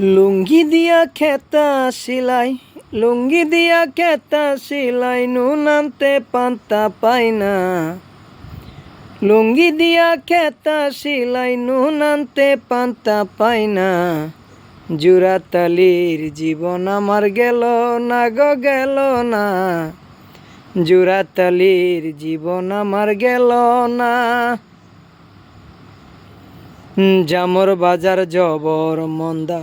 লুঙ্গি দিয়া খেতা সিলাই, লুঙ্গি দিয়া খেতা সিলাই, নুন আনতে পান্তা পাই না। লুঙ্গি দিয়া খেতা সিলাই, নুন আনতে পান্তা পাই না। জুরাতালির জীবন আমার গেল না গো গেল না। জুরাতালির জীবন আমার গেল না। জামর বাজার জবর মন্দা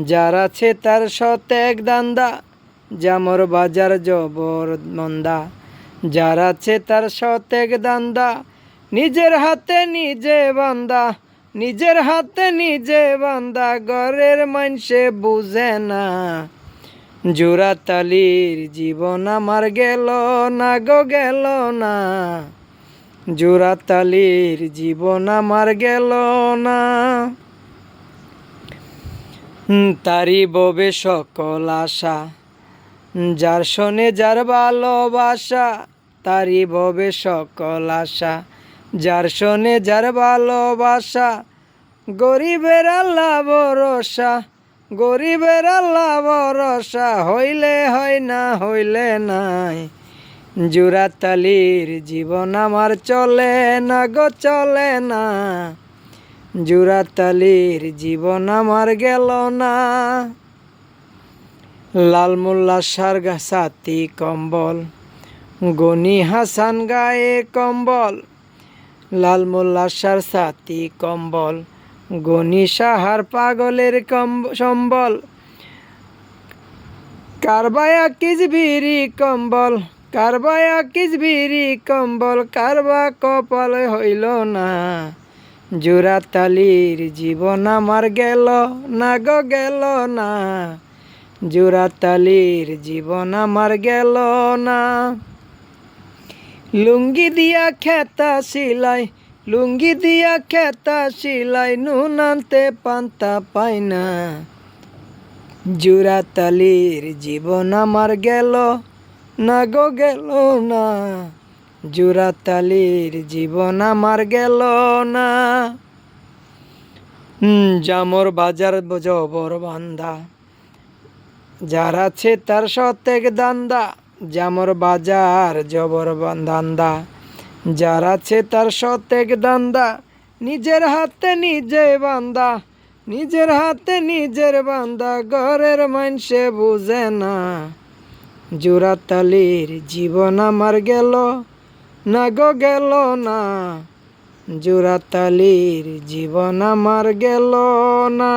যার আছে তার সতেক দান্দা জামর বাজার জবর মন্দা। যার আছে তার সতেক দান্দা, নিজের হাতে নিজে বান্দা। নিজের হাতে নিজে বান্দা, ঘরের মানুষে বুঝে না। জোড়াতালির জীবন আমার গেল না গো, গেল না। জোড়াতালির জীবন আমার গেল না। তারি ববে সকল আশা। যার শোনে যার ভালোবাসা, তারি ববে সকল আশা। যার শোনে যার ভালোবাসা, গরিবের আল্লাহ ভরসা। গরিবের আল্লাহ ভরসা, হইলে হয় না, হইলে নাই। জুরাতালির জীবন আমার চলে না গো, চলে না। জুরাতালির জীবন আমার গেল না। লাল মোল্লা সারগা সাথী কম্বল, গনি হাসান গায়ে কম্বল, লাল মোল্লা সার সাথী কম্বল, গনি সাহার পাগলের কম্ব- সম্বল, কারবায়া কিজবিরি কম্বল, কারবায়া কিজবিরি কম্বল, কারবা কপাল হইল না। জোড়াতালির জীবন আমার গেল না গো গেল না। জোড়াতালির জীবন আমার গেল না। লুঙ্গি দিয়া খেতা সিলাই, লুঙ্গি দিয়া খেতা সিলাই, নুন আনতে পান্তা পাই না। জোড়াতালির জীবন আমার গেল না গো গেল না। জোড়াতালির জীবন আমার গেল না। জামর বাজার জবর বান্দা। যার আছে তার সতেক দান্দা। জামর বাজার জবর দান্দা যার আছে তার সতেক দান্দা। নিজের হাতে নিজে বান্দা। নিজের হাতে নিজের বান্দা। ঘরের মানুষে বুঝে না। জোড়াতালির জীবন আমার গেল না গো গেল না। জোড়াতালির জীবন আমার গেল না।